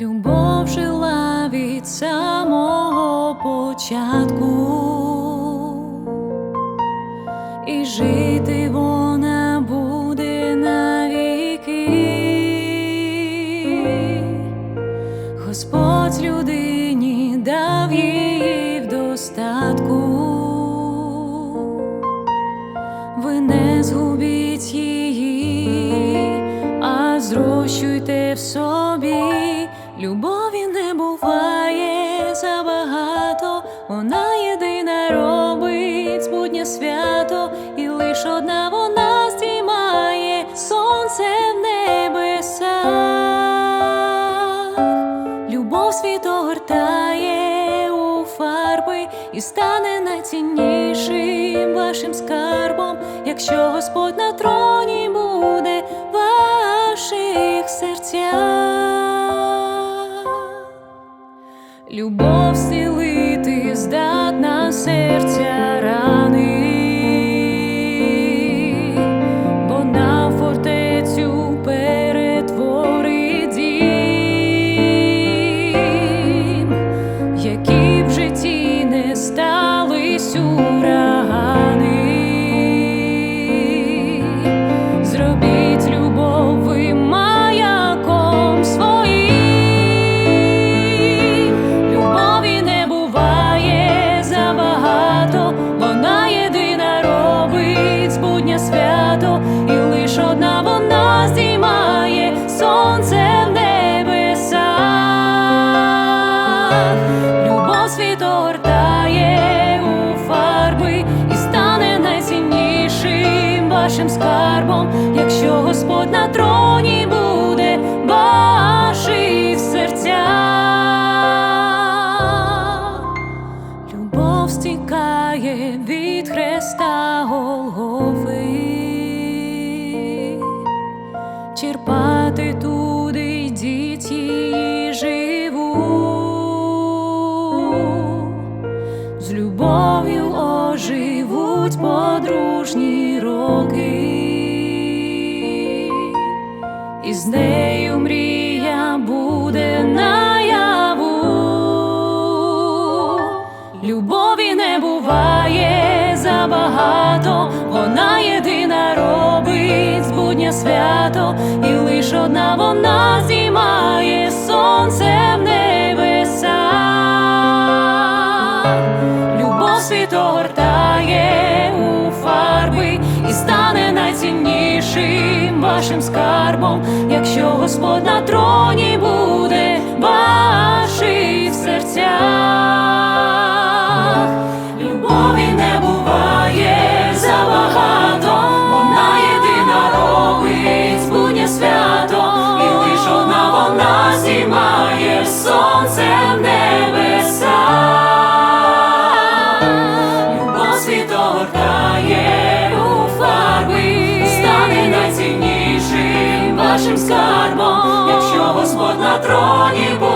Любов жила від самого початку, і жити вона буде навіки. Господь людині дав її в достатку. Ви не згубіть її, а зрощуйте в собі. Любові не буває забагато, вона єдина робить збудня свято, і лиш одна вона здіймає сонце в небесах. Любов світ огортає у фарби і стане найціннішим вашим скарбом, якщо Господь на троні буде в ваших серцях. Любов зцілити здатна серця якщо Господь на троні буде в ваших серцях. Любов стікає від хреста Голгофи, черпати туди йдіть живу, з любов'ю оживуть і з нею мрія буде наяву. Любові не буває забагато, вона єдина робить збудня свято, і лиш одна вона здіймає сонце в небесах. Любов світ огортає у фарби і стане найціннішим вашим скарбом, Господь на троні буде в ваших серцях. Любові не буває забагато, вона єдина робить збудня свято, і лиш одна вона знімає сонце в небеса. Любов світ огортає у фарби, стане найціннішим вашим скарбом, на троні.